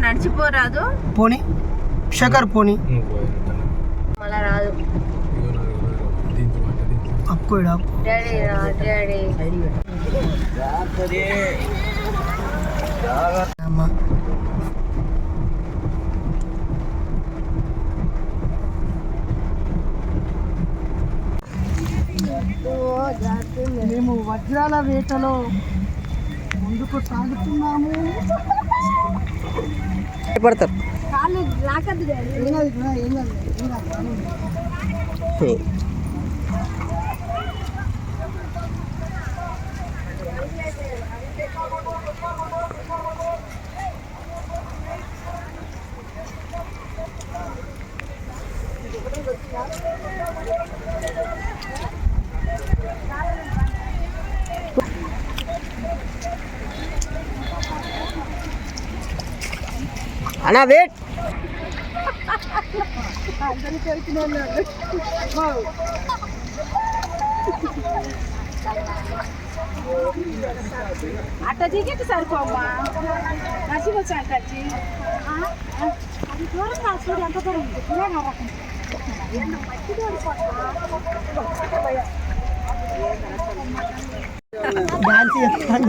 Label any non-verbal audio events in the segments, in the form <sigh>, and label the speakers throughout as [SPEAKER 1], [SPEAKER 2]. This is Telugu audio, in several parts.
[SPEAKER 1] నడిచిపోరాదు.
[SPEAKER 2] పోనీ. శేఖర్ పోనీ.
[SPEAKER 1] మళ్ళా రాదు.
[SPEAKER 2] అప్పుకోడు అప్పు
[SPEAKER 1] డాడీ రా డాడీ.
[SPEAKER 2] అమ్మా. మేము వజ్రాల వేటలో ముందుకు సాగుతున్నాము.
[SPEAKER 3] పడతారు
[SPEAKER 1] కాళ్ళు లాకద్దు డాడీ
[SPEAKER 2] ఏం కాదు ఇక్కడ, ఏం కాదు, ఏం కాదు.
[SPEAKER 3] అన్నా వెయిట్
[SPEAKER 1] అట్ట దిగేది సరిపోమ్మా. నడిచిపోవచ్చు అంటచ్చి అది దూరం కాదు చూడు ఎంత దూరం? ఉంది
[SPEAKER 2] డాన్స్ చేస్తాను.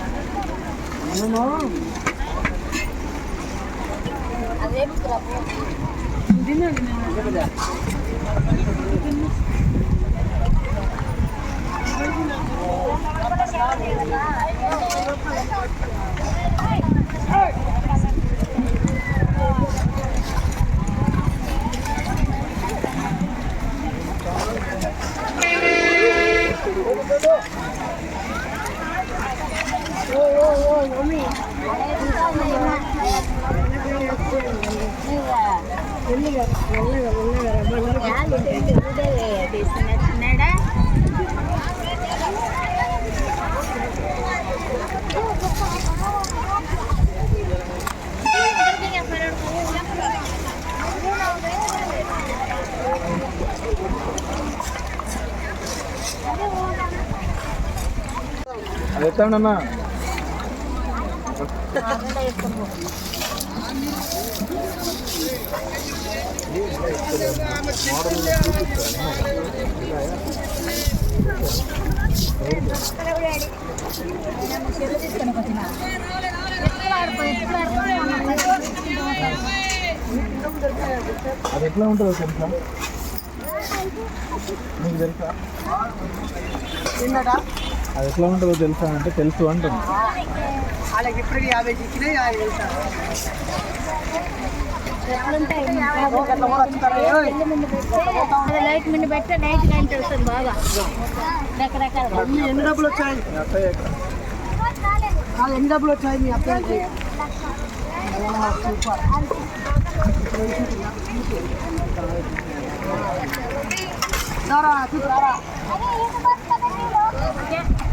[SPEAKER 2] ఇప్పటి వరకు
[SPEAKER 4] అది ఎత్తాడన్నా అది ఎట్లా ఉంటుందో తెలుసా? మీకు తెలుసా?
[SPEAKER 2] ఏంటట
[SPEAKER 4] అది ఎట్లా ఉంటుందో తెలుసా అంటే తెలుసు అంటుంది.
[SPEAKER 2] వాళ్ళకి ఇప్పటికి యాభై వేసారు
[SPEAKER 1] లైట్ ముందు పెట్టే నైట్ నైట్ వస్తుంది బాగా రకరకాల
[SPEAKER 2] ఎన్ని డబ్బులు వచ్చాయి ఎన్ని డబ్బులు వచ్చాయి మీ అబ్బాయికి సూపర్ చూసారా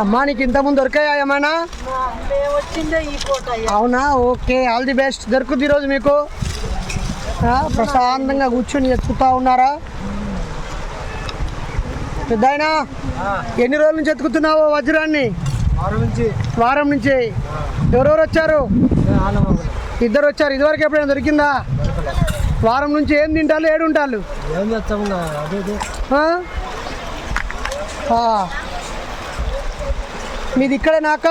[SPEAKER 2] అమ్మా నీకు ఇంతకుముందు దొరికాయా ఏమైనా? అవునా? Okay all the best. దొరుకుద్ది ఈరోజు మీకు? ప్రశాంతంగా కూర్చొని ఎత్తుకుతా ఉన్నారా? పెద్దాయనా ఎన్ని రోజుల నుంచి ఎత్తుకుతున్నావు వజ్రాన్ని? వారం నుంచి. ఎవరెవరు వచ్చారు? ఇద్దరు వచ్చారు. ఇదివరకు ఎప్పుడైనా దొరికిందా? వారం నుంచి ఏం తింటారు ఏడు ఉంటారు
[SPEAKER 4] ఏం చేస్తాము అదే అదే
[SPEAKER 2] ఆ? ఆ. మీది ఇక్కడే నాక?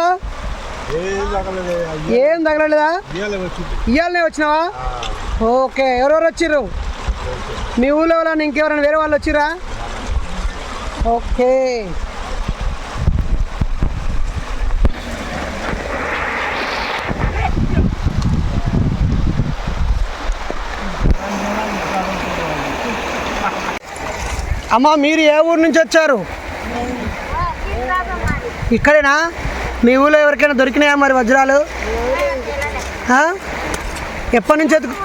[SPEAKER 4] ఏం
[SPEAKER 2] తగలలేదా ఇవాళనే వచ్చినావా? ఓకే ఎవరెవరు వచ్చిర్రు? మీ ఊళ్ళో వాళ్ళని ఇంకెవరైనా వేరే వాళ్ళు వచ్చిరా ఓకే. అమ్మ మీరు ఏ ఊరు నుంచి వచ్చారు? ఇక్కడేనా? మీ ఊళ్ళో ఎవరికైనా దొరికినాయా మరి వజ్రాలు? ఎప్పటి నుంచి ఎత్తుకు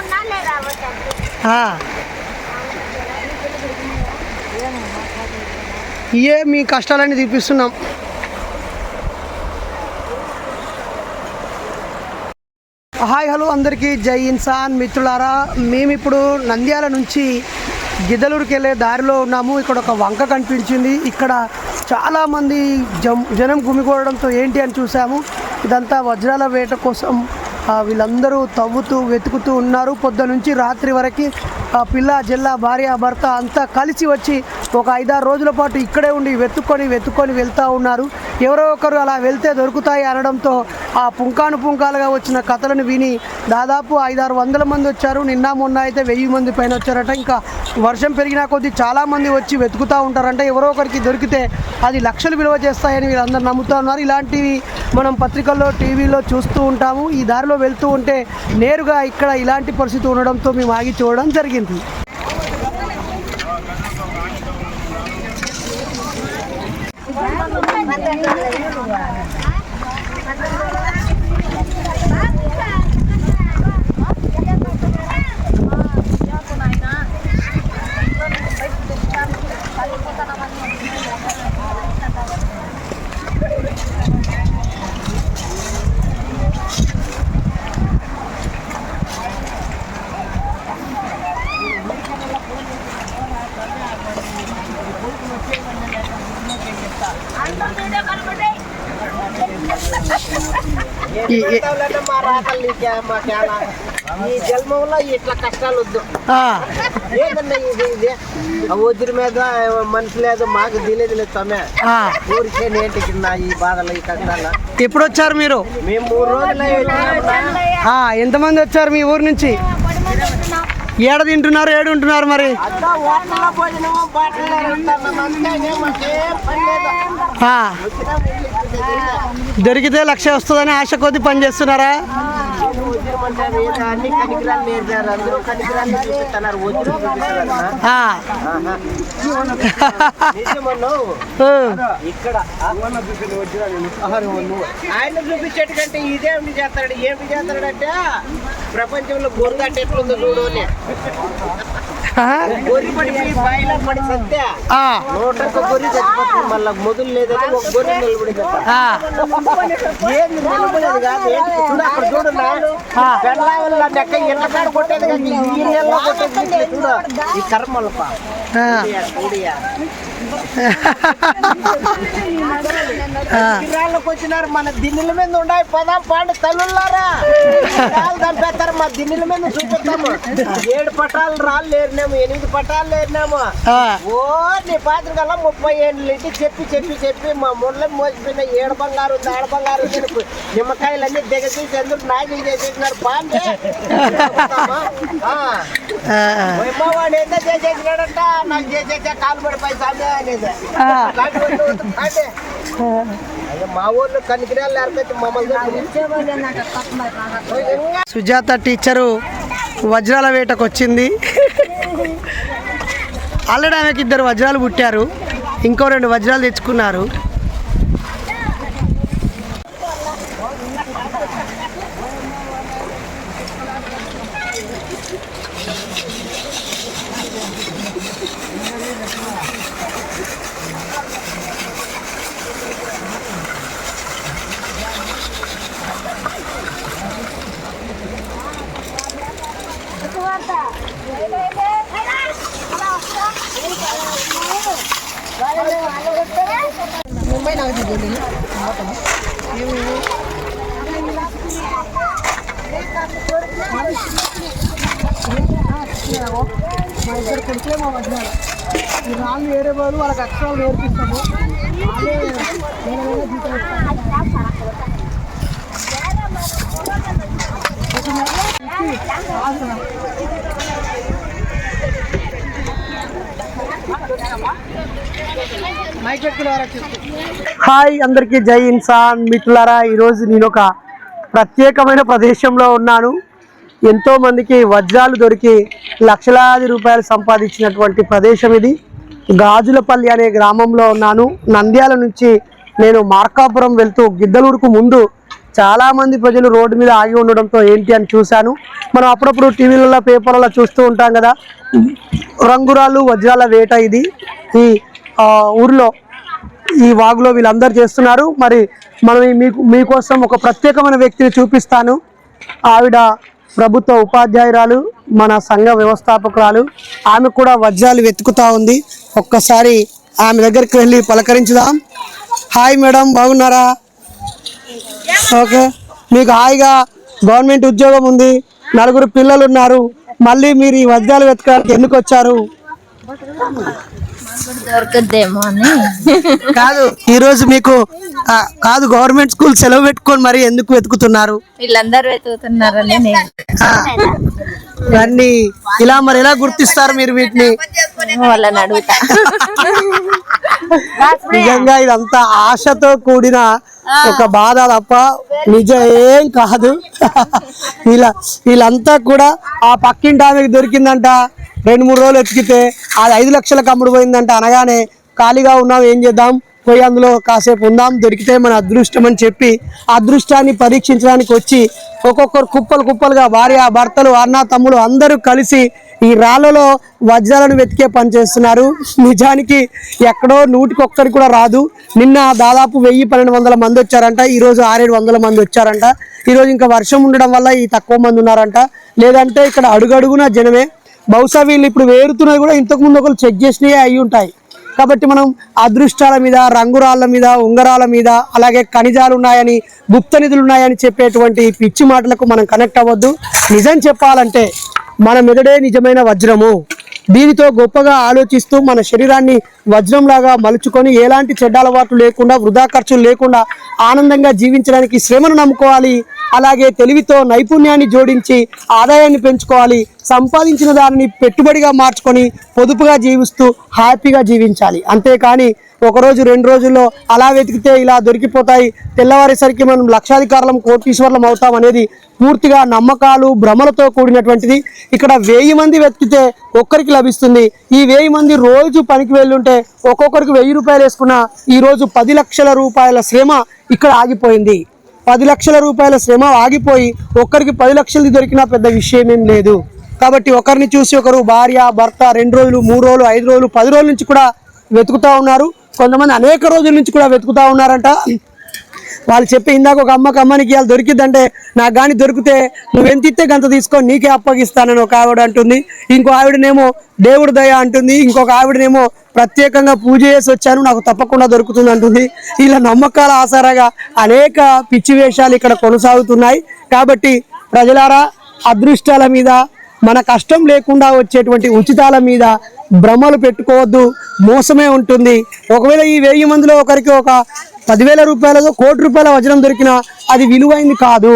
[SPEAKER 2] ఇయే మీ కష్టాలన్నీ తీపిస్తున్నాం. హాయ్ హలో అందరికీ. జై ఇన్సాన్ మిత్రులారా మేము ఇప్పుడు నంద్యాల నుంచి గిద్దలూరుకి వెళ్ళే దారిలో ఉన్నాము. ఇక్కడ ఒక వంక కనిపించింది. ఇక్కడ చాలామంది జం జనం గుమిగూడడంతో ఏంటి అని చూసాము ఇదంతా వజ్రాల వేట కోసం వీళ్ళందరూ తవ్వుతూ వెతుకుతూ ఉన్నారు. పొద్దు నుంచి రాత్రి వరకు ఆ పిల్ల జిల్లా భార్య భర్త అంతా కలిసి వచ్చి ఒక ఐదారు రోజుల పాటు ఇక్కడే ఉండి వెతుక్కొని వెతుక్కొని వెళ్తూ ఉన్నారు. ఎవరో ఒకరు అలా వెళ్తే దొరుకుతాయి అనడంతో ఆ పుంకాను పుంకాలుగా వచ్చిన కథలను విని దాదాపు ఐదారు వందల మంది వచ్చారు. నిన్న మొన్న అయితే వెయ్యి మంది పైన వచ్చారట. ఇంకా వర్షం పెరిగినా కొద్దీ చాలామంది వచ్చి వెతుకుతూ ఉంటారంట. ఎవరో ఒకరికి దొరికితే అది లక్షలు విలువ చేస్తాయని వీళ్ళందరూ నమ్ముతూ ఉన్నారు. ఇలాంటివి మనం పత్రికల్లో టీవీలో చూస్తూ ఉంటాము. ఈ దారిలో వెళ్తూ ఉంటే నేరుగా ఇక్కడ ఇలాంటి పరిస్థితి ఉండడంతో మేము ఆగి చూడడం జరిగింది ఈ- ఈ-
[SPEAKER 3] మా ఈ జన్మంలో ఇట్లా కష్టాలు వద్దు. ఏందన్నా ఇది ఇది ఆ వదిలి మీద మనిషి లేదు మాకు తెలియదు లేదు తమే
[SPEAKER 2] ఆ.
[SPEAKER 3] ఊరికే నేంటి కింద ఈ బాధలు ఈ కష్టాలు.
[SPEAKER 2] ఎప్పుడు వచ్చారు మీరు?
[SPEAKER 3] మేము మూడు రోజులు
[SPEAKER 2] ఎంతమంది వచ్చారు మీ ఊరు నుంచి? ఏడ తింటున్నారు ఏడు ఉంటున్నారు మరి? దొరికితే లక్ష వస్తుందని ఆశ కొద్ది పని చేస్తున్నారా?
[SPEAKER 3] అంటే అన్ని కనికరాలు అందరూ కనికరాలు చూపిస్తున్నారు వజ్రం ఇక్కడ ఆయన చూపించేటి కంటే ఇదేమిటి చేస్తాడు. ఏమిటి చేస్తాడంటే ప్రపంచంలో గొర్రె అంటే ఎట్లుందో చూడు అని కొట్టేది ఈ కర్మలప గిరాళ్ళకి వచ్చినారు మన దిన్నెల మీద ఉండాయి. పదాం పాండి తల్లులారా చంపేస్తారు మా దిన్నెల మీద చూపిస్తాము. ఏడు పటాలు రాళ్ళు లేరినాము ఎనిమిది పటాలు లేరినాము.
[SPEAKER 2] ఆ,
[SPEAKER 3] ఓ నీ పాత్ర కల్లా ముప్పై ఏళ్ళు ఇంటి చెప్పి చెప్పి చెప్పి మా ముళ్ళ మోసిపోయిన ఏడు బంగారు ఉంది ఆడ బంగారు ఉంది నిమ్మకాయలన్నీ దిగతీసి ఎందుకు నాశనం చేసేసినారు బాండే
[SPEAKER 2] ఆ,
[SPEAKER 3] వాడు ఏందో చేసేసినాడంట నాకు చేసేసా కాలు పడిపోయి సామే
[SPEAKER 2] సుజాత టీచరు వజ్రాల వేటకు వచ్చింది. ఆల్రెడీ ఆమెకి ఇద్దరు వజ్రాలు పుట్టారు. ఇంకో రెండు వజ్రాలు తెచ్చుకున్నారు. మా ఇద్దరు కొడుకులే మా వజ్రాలు ఈ రాళ్ళు వేరే వాళ్ళు వాళ్ళకి అక్షరాలు నేర్పిస్తాము వాళ్ళే వేరే జీతం ఇస్తారు. హాయ్ అందరికీ జై ఇన్సాన్. మిత్రులారా ఈరోజు నేను ఒక ప్రత్యేకమైన ప్రదేశంలో ఉన్నాను. ఎంతో మందికి వజ్రాలు దొరికి లక్షలాది రూపాయలు సంపాదించినటువంటి ప్రదేశం ఇది. గాజులపల్లి అనే గ్రామంలో ఉన్నాను. నంద్యాల నుంచి నేను మార్కాపురం వెళ్తూ గిద్దలూరుకు ముందు చాలామంది ప్రజలు రోడ్డు మీద ఆగి ఉండడంతో ఏంటి అని చూశాను. మనం అప్పుడప్పుడు టీవీలలో పేపర్లలో చూస్తూ ఉంటాం కదా. రంగురాళ్ళు వజ్రాల వేట ఇది. ఈ ఊర్లో ఈ వాగులో వీళ్ళందరూ చేస్తున్నారు. మరి మనం మీకు మీకోసం ఒక ప్రత్యేకమైన వ్యక్తిని చూపిస్తాను. ఆవిడ ప్రభుత్వ ఉపాధ్యాయురాలు మన సంఘ వ్యవస్థాపకురాలు. ఆమె కూడా వజ్రాలు వెతుకుతా ఉంది. ఒక్కసారి ఆమె దగ్గరికి వెళ్ళి పలకరించుదాం. హాయ్ మేడం బాగున్నారా? ఓకే. మీకు హాయిగా గవర్నమెంట్ ఉద్యోగం ఉంది. నలుగురు పిల్లలు ఉన్నారు. మళ్ళీ మీరు ఈ వజ్రాలు వెతకడానికి ఎందుకు వచ్చారు?
[SPEAKER 5] దొరకద్దేమో అని.
[SPEAKER 2] కాదు ఈ రోజు మీకు కాదు గవర్నమెంట్ స్కూల్ సెలవు పెట్టుకొని మరి ఎందుకు వెతుకుతున్నారు?
[SPEAKER 5] వీళ్ళందరూ వెతుకుతున్నారని
[SPEAKER 2] ఇవన్నీ ఇలా మరి ఎలా గుర్తిస్తారు మీరు వీటిని?
[SPEAKER 5] వాళ్ళని అడుగుతా.
[SPEAKER 2] నిజంగా ఇదంతా ఆశతో కూడిన ఒక బాధ తప్ప నిజం ఏం కాదు. వీళ్ళ వీళ్ళంతా కూడా ఆ పక్కింటి ఆమెకి దొరికిందంట. రెండు మూడు రోజులు ఎతికితే అది ఐదు లక్షలకు అమ్ముడు పోయిందంట అనగానే ఖాళీగా ఉన్నాం ఏం చేద్దాం? పోయి అందులో కాసేపు ఉందాం దొరికితే మన అదృష్టం అని చెప్పి అదృష్టాన్ని పరీక్షించడానికి వచ్చి ఒక్కొక్కరు కుప్పలు కుప్పలుగా భార్య భర్తలు అన్న తమ్ముడు అందరూ కలిసి ఈ రాళ్ళలో వజ్రాలను వెతికే పని చేస్తున్నారు. నిజానికి ఎక్కడో నూటికి కూడా రాదు. నిన్న దాదాపు వెయ్యి పన్నెండు వందల మంది వచ్చారంట. ఈరోజు ఆరేడు వందల మంది వచ్చారంట. ఈరోజు ఇంకా వర్షం ఉండడం వల్ల ఈ తక్కువ మంది ఉన్నారంట. లేదంటే ఇక్కడ అడుగడుగున జనమే. బహుశా వీళ్ళు ఇప్పుడు వేరుతున్నది కూడా ఇంతకు ముందు ఒకరు చెక్ చేసినవి అయి ఉంటాయి. కాబట్టి మనం అదృష్టాల మీద రంగురాళ్ళ మీద ఉంగరాల మీద అలాగే ఖనిజాలు ఉన్నాయని గుప్త నిధులు ఉన్నాయని చెప్పేటువంటి పిచ్చి మాటలకు మనం కనెక్ట్ అవ్వద్దు. నిజం చెప్పాలంటే మన మెదడే నిజమైన వజ్రము. దీనితో గొప్పగా ఆలోచిస్తూ మన శరీరాన్ని వజ్రంలాగా మలుచుకొని ఎలాంటి చెడ్డ అలవాట్లు లేకుండా వృధా ఖర్చులు లేకుండా ఆనందంగా జీవించడానికి శ్రమను నమ్ముకోవాలి. అలాగే తెలివితో నైపుణ్యాన్ని జోడించి ఆదాయాన్ని పెంచుకోవాలి సంపాదించిన దానిని పెట్టుబడిగా మార్చుకొని పొదుపుగా జీవిస్తూ హ్యాపీగా జీవించాలి. అంతేకాని ఒకరోజు రెండు రోజుల్లో అలా వెతికితే ఇలా దొరికిపోతాయి. తెల్లవారేసరికి మనం లక్షాధికారులం కోటీశ్వర్లం అవుతాం అనేది పూర్తిగా నమ్మకాలు భ్రమలతో కూడినటువంటిది. ఇక్కడ వెయ్యి మంది వెతికితే ఒక్కరికి లభిస్తుంది. ఈ వెయ్యి మంది రోజు పనికి వెళ్ళుంటే ఒక్కొక్కరికి వెయ్యి రూపాయలు వేసుకున్న ఈరోజు పది లక్షల రూపాయల శ్రమ ఇక్కడ ఆగిపోయింది. పది లక్షల రూపాయల శ్రమ ఆగిపోయి ఒక్కరికి పది లక్షలది దొరికినా పెద్ద విషయం లేదు. కాబట్టి ఒకరిని చూసి ఒకరు భార్య భర్త రెండు రోజులు మూడు రోజులు ఐదు రోజులు పది రోజుల నుంచి కూడా వెతుకుతూ ఉన్నారు. కొంతమంది అనేక రోజుల నుంచి కూడా వెతుకుతూ ఉన్నారంట. వాళ్ళు చెప్పి ఇందాక ఒక అమ్మకి అమ్మనికి ఇవాళ దొరికిందంటే నాకు కానీ దొరికితే నువ్వు ఇస్తే గంత తీసుకొని నీకే అప్పగిస్తానని ఒక ఆవిడ అంటుంది. ఇంకో ఆవిడనేమో దేవుడి దయ అంటుంది. ఇంకొక ఆవిడనేమో ప్రత్యేకంగా పూజ చేసి వచ్చాను నాకు తప్పకుండా దొరుకుతుంది అంటుంది. ఇలా నమ్మకాల ఆసారాగా అనేక పిచ్చి వేషాలు ఇక్కడ కొనసాగుతున్నాయి. కాబట్టి ప్రజలారా అదృష్టాల మీద మన కష్టం లేకుండా వచ్చేటువంటి ఉచితాల మీద భ్రమలు పెట్టుకోవద్దు. మోసమే ఉంటుంది. ఒకవేళ ఈ వెయ్యి మందిలో ఒకరికి ఒక పదివేల రూపాయలతో కోటి రూపాయల వజ్రం దొరికినా అది విలువైంది కాదు.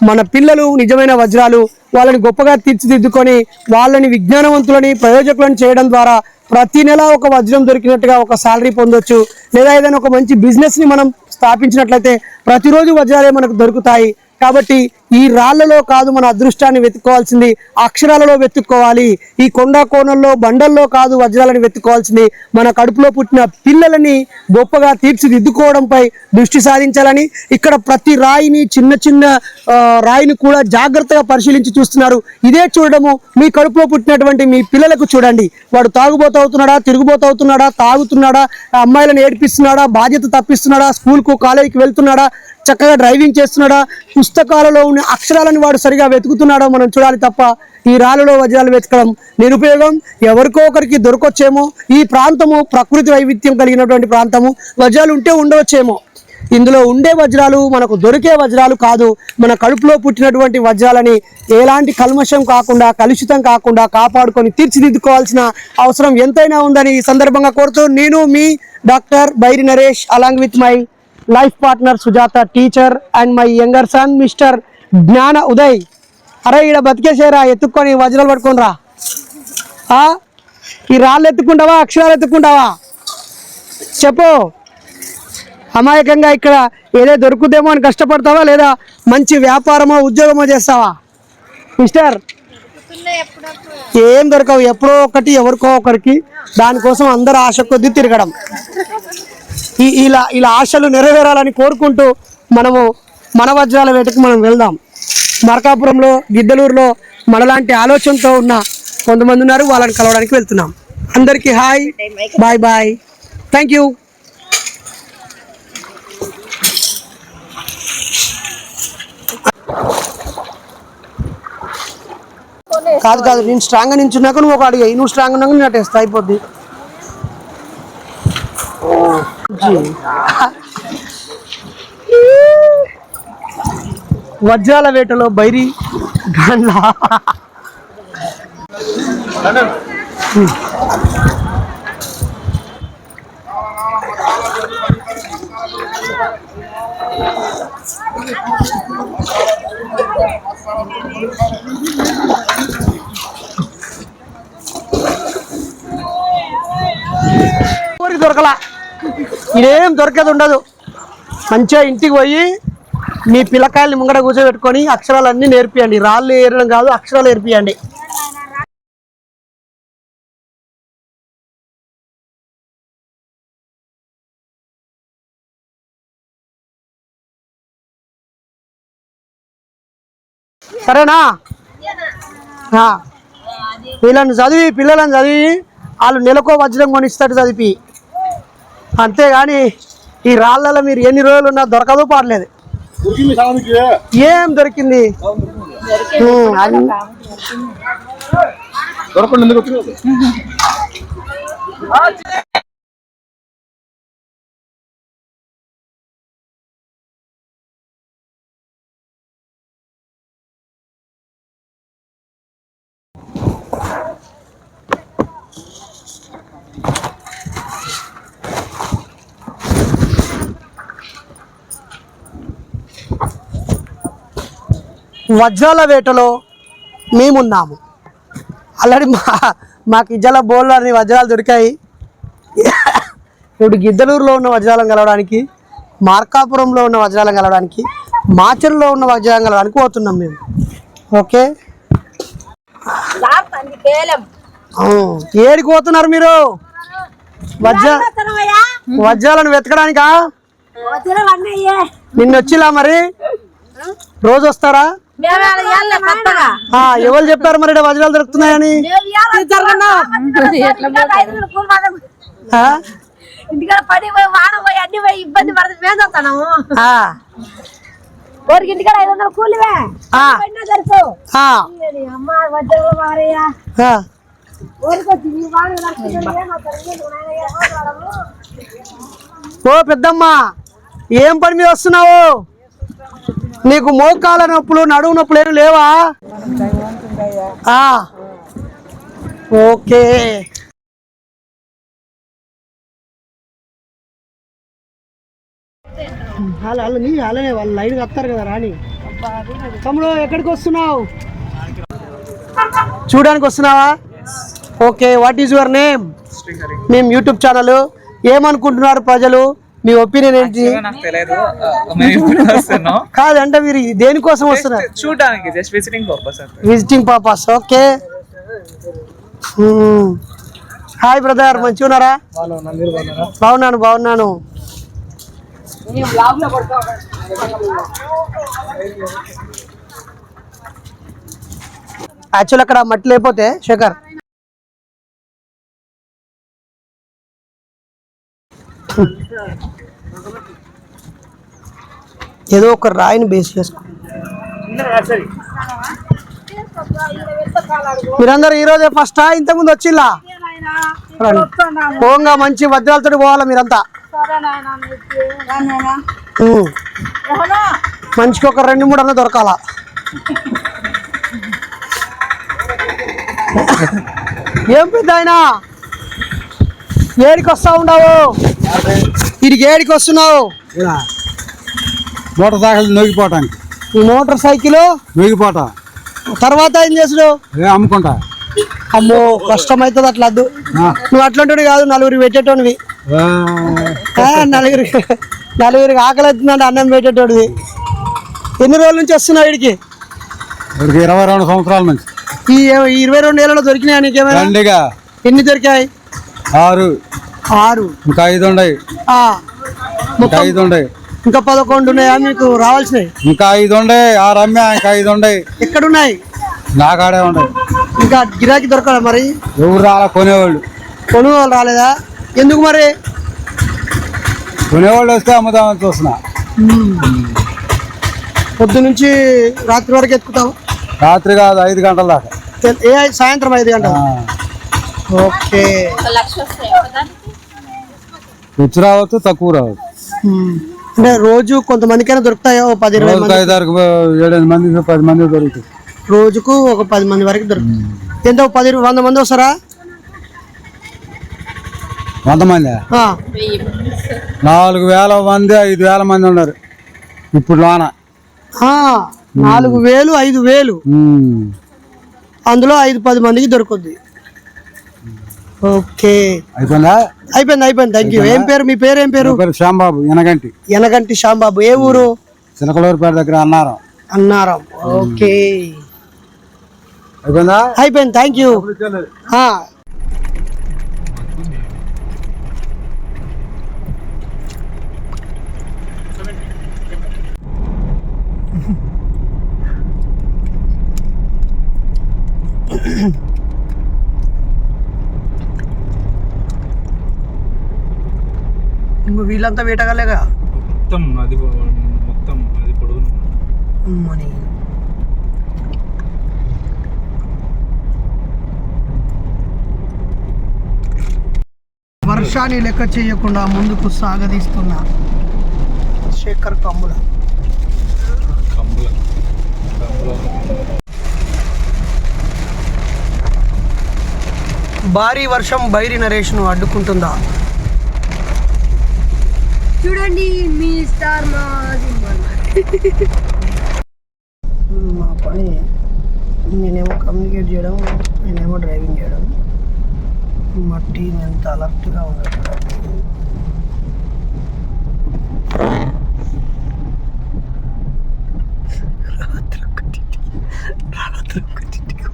[SPEAKER 2] మన పిల్లలు నిజమైన వజ్రాలు వాళ్ళని గొప్పగా తీర్చిదిద్దుకొని వాళ్ళని విజ్ఞానవంతులని ప్రయోజకులను చేయడం ద్వారా ప్రతి నెల ఒక వజ్రం దొరికినట్టుగా ఒక శాలరీ పొందొచ్చు. లేదా ఏదైనా ఒక మంచి బిజినెస్ని మనం స్థాపించినట్లయితే ప్రతిరోజు వజ్రాలే మనకు దొరుకుతాయి. కాబట్టి ఈ రాళ్ళలో కాదు మన అదృష్టాన్ని వెతుక్కోవాల్సింది అక్షరాలలో వెతుక్కోవాలి. ఈ కొండ కోణంలో బండల్లో కాదు వజ్రాలను వెతుక్కోవాల్సింది. మన కడుపులో పుట్టిన పిల్లలని గొప్పగా తీర్చిదిద్దుకోవడంపై దృష్టి సాధించాలని ఇక్కడ ప్రతి రాయిని చిన్న చిన్న రాయిని కూడా జాగ్రత్తగా పరిశీలించి చూస్తున్నారు. ఇదే చూడడము మీ కడుపులో పుట్టినటువంటి మీ పిల్లలకు చూడండి. వాడు తాగుబోతవుతున్నాడా అవుతున్నాడా అవుతున్నాడా తాగుతున్నాడా అమ్మాయిలను ఏడిపిస్తున్నాడా బాధ్యత తప్పిస్తున్నాడా స్కూల్కు కాలేజీకి వెళ్తున్నాడా చక్కగా డ్రైవింగ్ చేస్తున్నాడా? పుస్తకాలలో ఉన్న అక్షరాలను వాడు సరిగా వెతుకుతున్నాడో మనం చూడాలి తప్ప ఈ రాళ్ళలో వజ్రాలు వెతకడం నిరుపయోగం. ఎవరికో ఒకరికి దొరకొచ్చేమో. ఈ ప్రాంతము ప్రకృతి వైవిధ్యం కలిగినటువంటి ప్రాంతము. వజ్రాలు ఉంటే ఉండవచ్చేమో. ఇందులో ఉండే వజ్రాలు మనకు దొరికే వజ్రాలు కాదు. మన కడుపులో పుట్టినటువంటి వజ్రాలని ఎలాంటి కల్మషం కాకుండా కలుషితం కాకుండా కాపాడుకొని తీర్చిదిద్దుకోవాల్సిన అవసరం ఎంతైనా ఉందని ఈ సందర్భంగా కోరుతూ నేను మీ doctor Bairi Naresh along with my life partner Sujatha teacher and my younger son mister Gnana Uday. అరే ఈడ బతికేసేరా ఎత్తుక్కొని వజ్రాలు పట్టుకొని ఆ? ఈ రాళ్ళు ఎత్తుకుంటావా అక్షరాలు ఎత్తుకుంటావా చెప్పు. అమాయకంగా ఇక్కడ ఏదో దొరుకుదేమో అని కష్టపడతావా లేదా మంచి వ్యాపారమో ఉద్యోగమో చేస్తావా? మిస్టర్ ఏం దొరకవు ఎప్పుడో ఒకటి ఎవరికో ఒకరికి దానికోసం అందరు ఆశ కొద్దీ తిరగడం. ఈ- ఇలా ఇలా ఆశలు నెరవేరాలని కోరుకుంటూ మనము మన వజ్రాల వేటకు మనం వెళ్దాం. మరకాపురంలో గిద్దలూరులో మనలాంటి ఆలోచనతో ఉన్న కొంతమంది ఉన్నారు. వాళ్ళని కలవడానికి వెళ్తున్నాం. అందరికీ hi. Bye bye. Thank you కాదు కాదు నేను స్ట్రాంగ్గా నించున్నాక నువ్వు ఒక అడిగాయి నువ్వు స్ట్రాంగ్ ఉన్నాక నేను అటేస్తా అయిపోద్ది. వజ్రాల వేటలో బైరి గాండ్ల దొరకలా. ఇదేం దొరికేది ఉండదు. మంచిగా ఇంటికి పోయి మీ పిల్లకాయల్ని ముంగడ కూర్చోబెట్టుకొని అక్షరాలన్నీ నేర్పియండి. రాళ్ళు ఏరడం కాదు అక్షరాలు నేర్పియండి. సరేనా? ఆ. వీళ్ళని చదివి పిల్లలను చదివి వాళ్ళు నెలకో వజ్రం కొనిస్తాడు చదివి. అంతేగాని ఈ రాళ్ళలో మీరు ఎన్ని రోజులు ఉన్నా దొరకదు పాడలేదు. ఏం దొరికింది?
[SPEAKER 4] దొరకండి
[SPEAKER 2] వజ్రాల వేటలో మేమున్నాము. ఆల్రెడీ మా మాకు ఇజ్జల బోళ్ళు వజ్రాలు దొరికాయి. ఇప్పుడు గిద్దలూరులో ఉన్న వజ్రాలను కలవడానికి మార్కాపురంలో ఉన్న వజ్రాలను కలవడానికి మాచర్లో ఉన్న వజ్రాలను కలవడానికి పోతున్నాం మేము. ఓకే? ఏడికి పోతున్నారు మీరు? వజ్ర వజ్రాలను వెతకడానికా? నిన్న వచ్చిలా మరి? రోజు వస్తారా? ఆ, ఎవరు చెప్పారు మరి వజ్రాలు దొరుకుతున్నాయని?
[SPEAKER 1] ఇంటికాడ పడి పోయి వాన పోయి అన్ని పోయి ఇబ్బంది పడుతుంది మేము చూస్తున్నాము
[SPEAKER 2] ఆ,
[SPEAKER 1] ఊరికి ఇంటికాడ ఐదు వందలు కూలివే. తెలుసు. అమ్మ మారయ్యా?
[SPEAKER 2] ఓ పెద్దమ్మ ఏం పని మీద వస్తున్నావు? నీకు మోకాల నొప్పులు నడుము నొప్పులు ఏమి లేవా? ఆ. ఓకే. వాళ్ళు వాళ్ళు నీ అలానే వాళ్ళు లైన్గా వస్తారు కదా రాని తమ్ముడు ఎక్కడికి వస్తున్నావు? చూడడానికి వస్తున్నావా? Okay what is your name మేము యూట్యూబ్ ఛానల్ ఏమనుకుంటున్నారు ప్రజలు? మీ ఒపీనియన్ ఏంటి?
[SPEAKER 6] నాకు తెలియదు మేము ఇప్పుడు వస్తున్నాం.
[SPEAKER 2] కాదంటే మీరు దేనికోసం వస్తున్నారు?
[SPEAKER 6] చూడడానికి just visiting purpose
[SPEAKER 2] visiting purpose okay hi brother మంచిగా ఉన్నారా? బాగున్నాను బాగున్నాను. యాక్చువల్ అక్కడ మట్టి లేకపోతే శేఖర్. <laughs> ఏదో ఒక రాయిని బేస్ చేసుకో. మీరందరూ ఈ రోజే ఫస్ట్ ఇంతకుముందు వచ్చిల్లా? పోంగా మంచి వజ్రాలతో పోవాలా మీరంతా? మంచికి ఒక రెండు మూడు అన్న దొరకాల? <laughs> ఏం పెద్ద ఆయన ఏడికి వస్తా ఉండవు ఇడికి ఏడికి వస్తున్నావు
[SPEAKER 4] మోటార్ సైకిల్ నొగిపోవటానికి.
[SPEAKER 2] ఈ మోటార్ సైకిల్?
[SPEAKER 4] నొగిపోట.
[SPEAKER 2] తర్వాత ఏం చేసుడు
[SPEAKER 4] ఏ అమ్ముకుంటా.
[SPEAKER 2] అమ్మో కష్టం అవుతుంది అట్లా వద్దు. నువ్వు అట్లాంటివి కాదు నలుగురికి పెట్టేటోనివి.
[SPEAKER 4] ఆ,
[SPEAKER 2] నలుగురికి నలుగురికి ఆకలి అవుతుందంటే అన్నం పెట్టేటోడిది ఎన్ని రోజుల నుంచి వస్తున్నావు వీడికి
[SPEAKER 4] ఇక్కడికి ఇరవై రెండు సంవత్సరాల నుంచి.
[SPEAKER 2] ఈ ఇరవై రెండు ఏళ్ళలో దొరికినాయా నీకేమైనా? ఎన్ని దొరికాయి?
[SPEAKER 4] ఆరు.
[SPEAKER 2] ఆరు.
[SPEAKER 4] ఇంకా ఐదు ఉండయి
[SPEAKER 2] ఆ,
[SPEAKER 4] ఇంకా ఐదు ఉండయి
[SPEAKER 2] ఇంకా పదకొండు ఉన్నాయా? మీకు రావాల్సినవి?
[SPEAKER 4] ఇంకా ఐదు ఉండయి ఆరు అమ్మే ఇంకా ఐదు ఉండయి
[SPEAKER 2] ఎక్కడున్నాయి?
[SPEAKER 4] నాకాడే ఉండయి
[SPEAKER 2] ఇంకా గిరాకీ దొరకదా మరి?
[SPEAKER 4] ఎవరు రాలా? కొనేవాళ్ళు.
[SPEAKER 2] కొనుగోలు రాలేదా? ఎందుకు మరి?
[SPEAKER 4] కొనేవాళ్ళు వస్తే అమ్ముదామని చూస్తున్నా.
[SPEAKER 2] పొద్దు నుంచి రాత్రి వరకు ఎత్తుకుతావు?
[SPEAKER 4] రాత్రి కాదు ఐదు గంటల దాకా.
[SPEAKER 2] ఏ సాయంత్రం ఐదు గంటలు? ఓకే.
[SPEAKER 4] హెచ్చు రావచ్చు తక్కువ రావచ్చు.
[SPEAKER 2] అంటే రోజు కొంతమందికైనా దొరుకుతాయో? పది ఇరవై
[SPEAKER 4] రోజుకి
[SPEAKER 2] మంది
[SPEAKER 4] ఐదు మంది పది మంది దొరుకుతాయి.
[SPEAKER 2] రోజుకు ఒక పది మంది వరకు దొరుకుతుంది ఎంత? ఒక పది వంద మంది వస్తారా?
[SPEAKER 4] వంద మంది? నాలుగు వేల మంది ఐదు వేల మంది ఉన్నారు. ఇప్పుడు లోన.
[SPEAKER 2] నాలుగు వేలు ఐదు వేలు. అందులో ఐదు పది మందికి దొరుకుద్ది. ఓకే.
[SPEAKER 4] అయిపోయిందా?
[SPEAKER 2] అయిపోయింది అయిపోయింది. థ్యాంక్ యూ ఏం పేరు? మీ పేరు ఏం పేరు?
[SPEAKER 4] శ్యాంబాబు ఎనగంటి
[SPEAKER 2] ఎనగంటి శ్యాంబాబు ఏ ఊరు?
[SPEAKER 4] చిలకలూరుపేట దగ్గర అన్నారం.
[SPEAKER 2] అన్నారం. ఓకే.
[SPEAKER 4] అయిపోయిందా?
[SPEAKER 2] అయిపోయింది. థ్యాంక్ యూ ఆ, <coughs> వీళ్ళంతా వేటగాలేగా
[SPEAKER 6] మొత్తం అది మొత్తం అది పొడవు
[SPEAKER 2] మనీ వర్షాన్ని లెక్క చేయకుండా ముందుకు సాగదీస్తున్న శేఖర్ కమ్ముల.
[SPEAKER 6] కమ్ముల. కమ్ముల.
[SPEAKER 2] భారీ వర్షం బైరి నరేష్ను అడ్డుకుంటుందా?
[SPEAKER 1] చూడండి మీ స్టార్
[SPEAKER 2] మా పని నేనేమో కమ్యూనికేట్ చేయడం నేనేమో డ్రైవింగ్ చేయడం. మా టీం ఎంత అలర్ట్గా ఉన్నది రాత్రి ఒకటింటికి రాత్రి ఒకటింటికి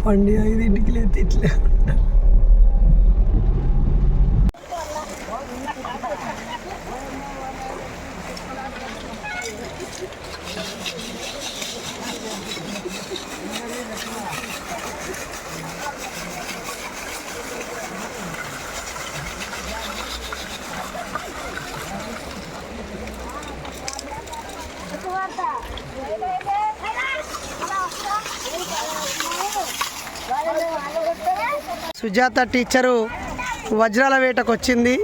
[SPEAKER 2] పండి ఐదింటికి లేదు ఇట్లే సుజాత టీచరు వజ్రాల వేటకు వచ్చింది